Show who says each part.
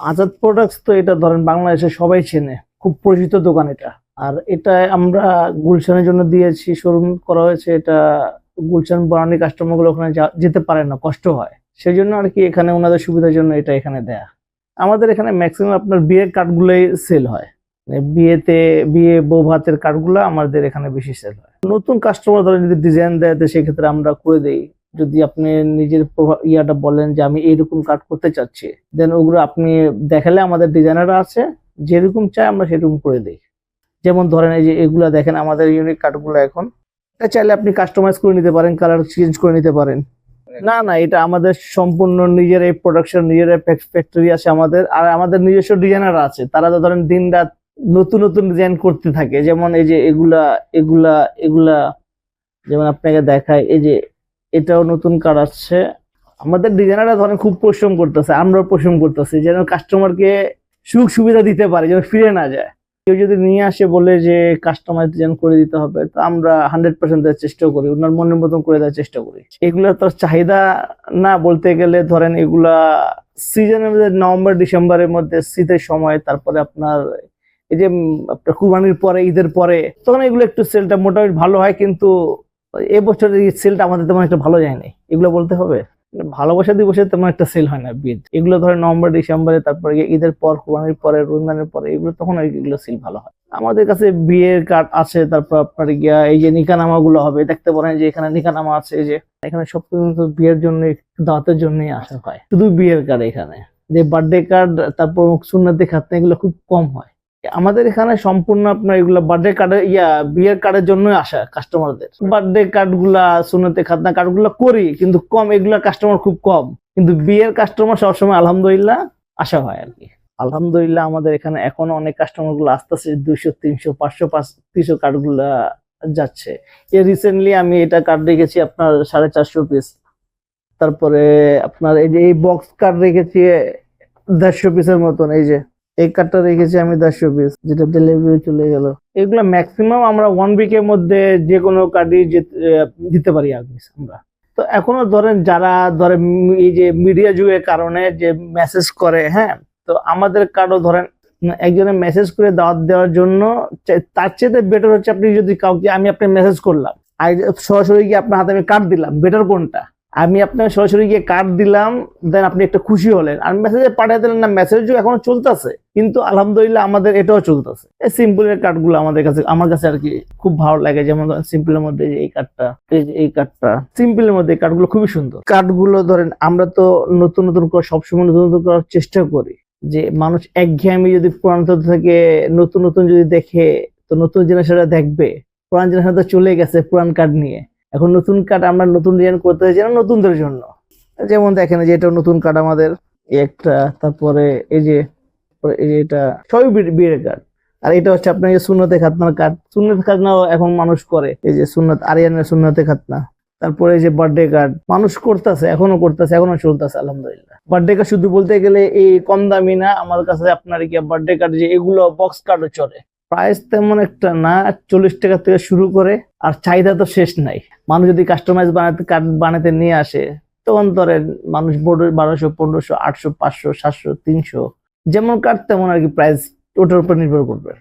Speaker 1: Azad products তো এটা ধরেন বাংলাদেশে সবাই চেনে। খুব পরিচিত দোকান এটা। আর এটা আমরা গুলশানের জন্য দিয়েছি শোরুম করা হয়েছে। এটা গুলশান বরানি কাস্টমারগুলো ওখানে যেতে পারে না, কষ্ট হয়। সেই জন্য আর কি এখানে ওনাদের সুবিধার জন্য এটা এখানে দেয়া। আমাদের এখানে ম্যাক্সিমাম আপনার বিয়ের কার্ডগুলোই সেল হয়। মানে বিয়েতে, বিয়ে বউ ভাতের কার্ডগুলো আমাদের এখানে বেশি সেল হয়। নতুন কাস্টমার ধরেন যদি ডিজাইন দেয় সেক্ষেত্রে আমরা করে দেই। যদি আপনি নিজের ইয়াটা বলেন যে আমি এইরকম কাট করতে চাচ্ছি দেন ওগুলো আপনি দেখালে আমাদের ডিজাইনাররা আছে, যেরকম চাই আমরা সেরকম করে দিই। যেমন ধরেন এই যে এগুলা দেখেন, আমাদের ইউনিক কাটগুলো এখন। এটা চাইলে আপনি কাস্টমাইজ করে নিতে পারেন কালার চেঞ্জ করে নিতে পারেন। না না, এটা আমাদের সম্পূর্ণ নিজের এই প্রোডাকশন নিজের ফ্যাক্টরি আছে আমাদের, আর আমাদের নিজস্ব ডিজাইনার আছে। তারা তো ধরেন দিন রাত নতুন নতুন ডিজাইন করতে থাকে। যেমন এই যে এগুলা এগুলা এগুলা, যেমন আপনাকে দেখায়, এই যে এটাও নতুন কার আসছে। আমাদের ডিজাইনাররা ধরেন খুব পরিশ্রম করতেছে, আমরাও পরিশ্রম করতেছি, যেন কাস্টমারকে সুখ সুবিধা দিতে পারে, যেন ফিরে না যায়। কেউ যদি নিয়ে আসে বলে যে কাস্টমাইজ ডিজাইন করে দিতে হবে তো আমরা হান্ড্রেড পার্সেন্ট দেওয়ার চেষ্টা করি, ওনার মনের মতন করে দেওয়ার চেষ্টা করি। এগুলো তো চাহিদা না বলতে গেলে ধরেন এগুলা সিজনের মধ্যে নভেম্বর, ডিসেম্বরের মধ্যে শীতের সময়, তারপরে আপনার এই যে, আপনার কুরবানির পরে, ঈদের পরে, তখন এগুলো একটু সেলটা মোটামুটি ভালো হয়, কিন্তু এবছর এই সেলটা আমাদের তেমন একটা ভালো যায়নি। এগুলো বলতে হবে, ভালোবাসা দিবসে তেমন একটা সেল হয় না বিদ এগুলো ধরে নভেম্বর, ডিসেম্বরে, তারপরে ঈদের পর, কুরবানির পরে, রমজানের পরে, এগুলো তখন এগুলো সেল ভালো হয়। আমাদের কাছে বিয়ের কার্ড আছে, তারপর আপনার গিয়া এই যে নিকানামা গুলো হবে, দেখতে পারেন যে এখানে নিকানামা আছে যে, এখানে সব কিন্তু বিয়ের জন্য দাঁতের জন্যই আসা হয়। শুধু বিয়ের কার্ড এখানে। যে বার্থডে কার্ড তারপর সুন্নতি খাতনা, এগুলো খুব কম হয়। আমাদের এখানে সম্পূর্ণ আপনার এগুলো বার্থডে কার্ডের ইয়া, বিয়ের কার্ডের জন্যই আসা কাস্টমারদের বার্থডে কার্ডগুলা সুনতে খাতনা কার্ডগুলা করি, কিন্তু কম এগুলা কাস্টমার খুব কম। কিন্তু বিয়ের কাস্টমার সবসময় আলহামদুলিল্লাহ আসা হয় আর কি আলহামদুলিল্লাহ আমাদের এখানে এখনও অনেক কাস্টমারগুলো আস্তে আস্তে দুইশো, তিনশো, পাঁচশো, পাঁচ, তিনশো কার্ডগুলা যাচ্ছে। এ রিসেন্টলি আমি এটা কার্ড রেখেছি আপনার সাড়ে চারশো পিস তারপরে আপনার এই যে, এই বক্স কার্ড রেখেছি, দেড়শো পিসের মতন, এই যে। এই কার্ডটা রেখেছি আমি দেড়শো পিস যেটা ডেলিভারি চলে গেল। এগুলো ম্যাক্সিমাম আমরা ওয়ান উইকের মধ্যে যে কোনো কার্ডই দিতে পারি আগে আমরা। তো এখনও ধরেন যারা, ধরেন এই যে মিডিয়া যুগের কারণে যে মেসেজ করে হ্যাঁ? তো আমাদের কার্ডও ধরেন একজনের মেসেজ করে দাওয়াত দেওয়ার জন্য তার চেয়ে বেটার হচ্ছে আপনি যদি কাউকে, আমি আপনার মেসেজ করলাম। আর সরাসরি গিয়ে আপনার হাতে আমি কার্ড দিলাম? বেটার কোনটা? আমি আপনার সরাসরি গিয়ে কার্ড দিলাম দেন আপনি একটা খুশি হলেন। আর মেসেজে পাঠিয়ে দিলেন না মেসেজও এখনও চলতেছে। কিন্তু আলহামদুলিল্লাহ আমাদের এটাও চলতেছে। এই সিম্পলের কার্ডগুলো আমাদের কাছে, আমার কাছে আর কি খুব ভালো লাগে। যেমন সিম্পলের মধ্যে এই কার্ডটা এই কার্ডটা সিম্পলের মধ্যে এই কার্ডগুলো খুবই সুন্দর। কার্ডগুলো ধরেন আমরা তো নতুন নতুন করে সবসময় নতুন নতুন করার চেষ্টা করি। যে মানুষ একঘেয়েমি যদি পুরান থেকে নতুন নতুন যদি দেখে, তো নতুন জেনারেশনরা দেখবে। পুরান তো চলে গেছে পুরান কার্ড নিয়ে। এখন নতুন কার্ড আমরা নতুন ডিজাইন করতে চাই না নতুনদের জন্য। যেমন দেখেন যে এটা নতুন কার্ড আমাদের একটা, তারপরে এই যে এই যে এটা সবই বিয়ের কার্ড আর এটা হচ্ছে আপনার যে শূন্যতে খাতনার কার্ড শূন্যতে খাতনাও এখন মানুষ করে, এই যে শূন্যত আরিয়ানের শূন্যতে খাতনা। তারপরে যে বার্থডে কার্ড মানুষ করতেছে, এখনও করতেছে, এখনও চলতেছে, আলহামদুলিল্লাহ। বার্থডে কার্ড শুধু বলতে গেলে এই কম দামি না, আমার কাছে আপনার কি বার্থডে কার্ড যে এগুলো বক্স কার্ডও চলে প্রাইস তেমন একটা না, চল্লিশ টাকা থেকে শুরু করে, আর চাহিদা তো শেষ নাই। মানুষ যদি কাস্টমাইজ বানাতে কার্ড বানাতে নিয়ে আসে, তখন ধরেন মানুষ বড়, বারোশো, পনেরোশো, আটশো, পাঁচশো, সাতশো, তিনশো, যেমন কার্ড তেমন আর কি প্রাইস ওটার উপর নির্ভর করবে।